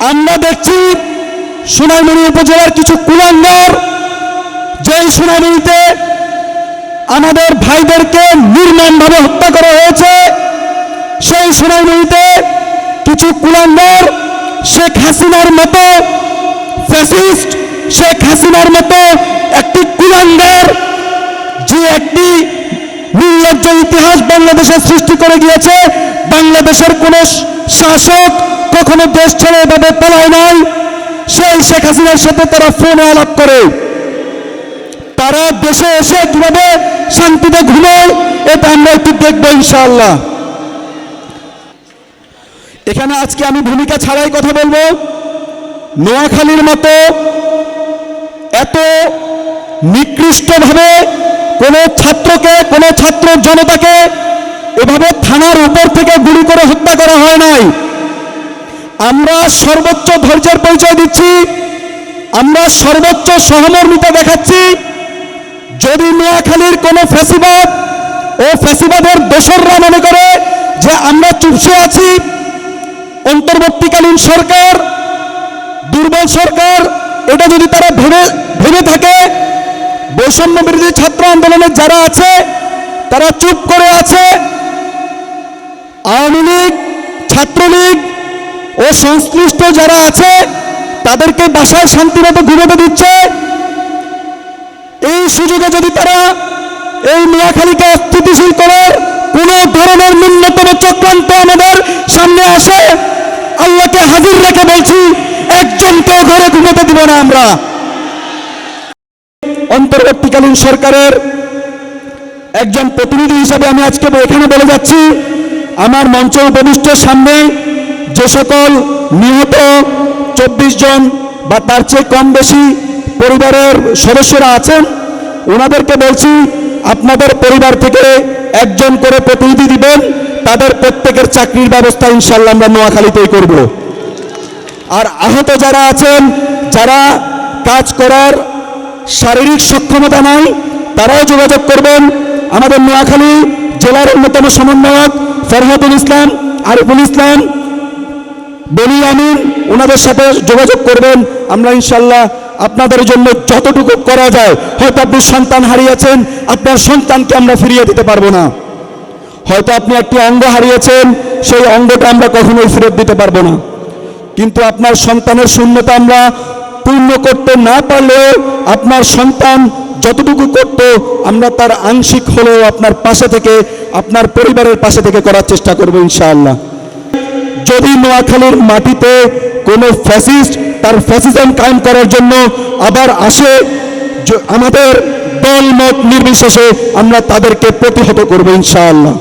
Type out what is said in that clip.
আমরা দেখছি সোনাইমণি উপজেলার কিছু কুলাঙ্গার যেই সোনাইমণিতে আমাদের ভাইদেরকে নির্মমভাবে হত্যা করা হয়েছে, সেই সোনাইমণিতে কিছু কুলাঙ্গার, শেখ হাসিনার মতো ফ্যাসিস্ট শেখ হাসিনার মতো একটি কুলাঙ্গার, যে একটি নির্লজ্জ ইতিহাস বাংলাদেশে সৃষ্টি করে গিয়েছে, বাংলাদেশের কোন শাসক কখনো দেশ ছেড়ে এভাবে পালায় নাই। সেই শেখ হাসিনার সাথে তারা ফোনে আলাপ করে। তারা দেশে এসে কীভাবে শান্তিতে ঘুমায়, এটা আমরা একটু দেখব ইনশাআল্লাহ। এখানে আজকে আমি ভূমিকা ছাড়াই কথা বলব। নোয়াখালীর মতো এত নিকৃষ্টভাবে কোনো ছাত্রকে, কোনো ছাত্র জনতাকে এভাবে থানার উপর থেকে গুলি করে হত্যা করা হয় নাই। আমরা সর্বোচ্চ ধৈর্যের পরিচয় দিচ্ছি, আমরা সর্বোচ্চ সহমর্মিতা দেখাচ্ছি। যদি নোয়াখালীর কোনো ফ্যাসিবাদ ও ফ্যাসিবাদের দোসররা মনে করে যে আমরা চুপসে আছি, অন্তর্বর্তীকালীন সরকার, দুর্বল সরকার, এটা যদি তারা ভেবে ভেবে থাকে বৈষম্য বিরোধী ছাত্র আন্দোলনের যারা আছে, তারা চুপ করে আছে। আওয়ামী লীগ, ছাত্রলীগ ও সংশ্লিষ্ট যারা আছে, তাদেরকে বাসায় শান্তিমতো ঘুমোতে দিচ্ছে। এই সুযোগে যদি তারা এই নোয়াখালীকে অস্থিতিশীল করার কোন ধরনের ন্যূনতম চক্রান্ত আমাদের সামনে আসে, আল্লাহকে হাজির রেখে বলছি, একজনকেও ঘরে ঘুমোতে দিব না আমরা। অন্তর্বর্তীকালীন সরকারের একজন প্রতিনিধি হিসাবে আমি আজকে এখানে বলে যাচ্ছি, আমার মঞ্চ উপবিষ্ট সামনে যে সকল নিহত চব্বিশ জন বা তার চেয়ে কম বেশি পরিবারের সদস্যরা আছেন, ওনাদেরকে বলছি, আপনাদের পরিবার থেকে একজন করে প্রতিনিধি দিবেন, তাদের প্রত্যেকের চাকরির ব্যবস্থা ইনশাল্লাহ আমরা নোয়াখালীতেই করব। আর আহত যারা আছেন, যারা কাজ করার শারীরিক সক্ষমতা নাই, তারাও যোগাযোগ করবেন। আমাদের নোয়াখালী জেলার অন্যতম সমন্বয়ক ফরহাদুল ইসলাম, আরিফুল ইসলাম, বলি আমিন, ওনাদের সাথে যোগাযোগ করবেন। আমরা ইনশাল্লাহ আপনাদের জন্য যতটুকু করা যায়, হয়তো আপনি সন্তান হারিয়েছেন, আপনার সন্তানকে আমরা ফিরিয়ে দিতে পারব না। হয়তো আপনি একটি অঙ্গ হারিয়েছেন, সেই অঙ্গটা আমরা কখনোই ফেরত দিতে পারব না। কিন্তু আপনার সন্তানের শূন্যতা আমরা পূর্ণ করতে না পারলেও আপনার সন্তান যতটুকু করত, আমরা তার আংশিক হলেও আপনার পাশে থেকে, আপনার পরিবারের পাশে থেকে করার চেষ্টা করব ইনশাআল্লাহ। যদি নোয়াখালীর মাটিতে কোনো ফ্যাসিস্ট তার ফ্যাসিজম কায়েম করার জন্য আবার আসে আমাদের দল মত নির্বিশেষে আমরা তাদেরকে প্রতিহত করব ইনশাআল্লাহ।